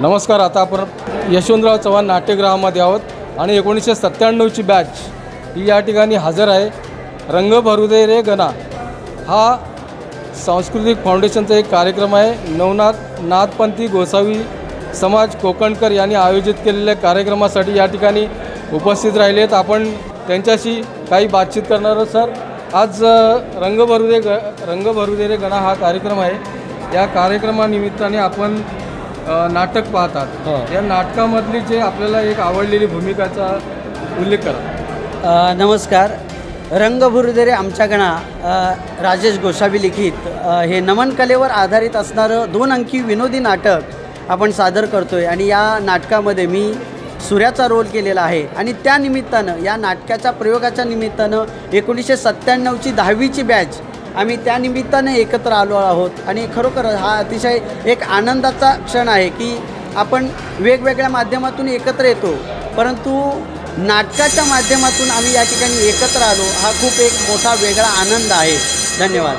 नमस्कार आता आपण यशवंतराव चव्हाण नाट्यगृहामध्ये आहोत आणि एकोणीसशे सत्त्याण्णवची बॅच ही या ठिकाणी हजर आहे. रंग भरुदे रे गणा हा सांस्कृतिक फाउंडेशनचा एक कार्यक्रम आहे. नवनाथ नाथपंथी गोसावी समाज कोकणकर यांनी आयोजित केलेल्या कार्यक्रमासाठी या ठिकाणी उपस्थित राहिले आहेत आपण त्यांच्याशी काही बातचीत करणार आहोत सर. आज अ, रंग भरुदे ग रंग भरुदे रे गणा हा कार्यक्रम आहे. या कार्यक्रमानिमित्ताने आपण नाटक पाहतात. या नाटकामधली जे आपल्याला एक आवडलेली भूमिकाचा उल्लेख करा. नमस्कार. रंगभुरुदेरे आमच्या गणा अ, राजेश गोसावी लिखित हे नमन कलेवर आधारित असणारं दोन अंकी विनोदी नाटक आपण सादर करतो आहे आणि या नाटकामध्ये मी सूर्याचा रोल केलेला आहे आणि त्या निमित्तानं या नाटकाच्या प्रयोगाच्या निमित्तानं एकोणीसशे सत्त्याण्णवची दहावीची बॅच आम्ही त्यानिमित्ताने एकत्र आलो आहोत. आणि खरोखर हा अतिशय एक आनंदाचा क्षण आहे की आपण वेगवेगळ्या माध्यमातून एकत्र येतो. परंतु नाटकाच्या माध्यमातून आम्ही या ठिकाणी एकत्र आलो. हा खूप एक मोठा वेगळा आनंद आहे. धन्यवाद.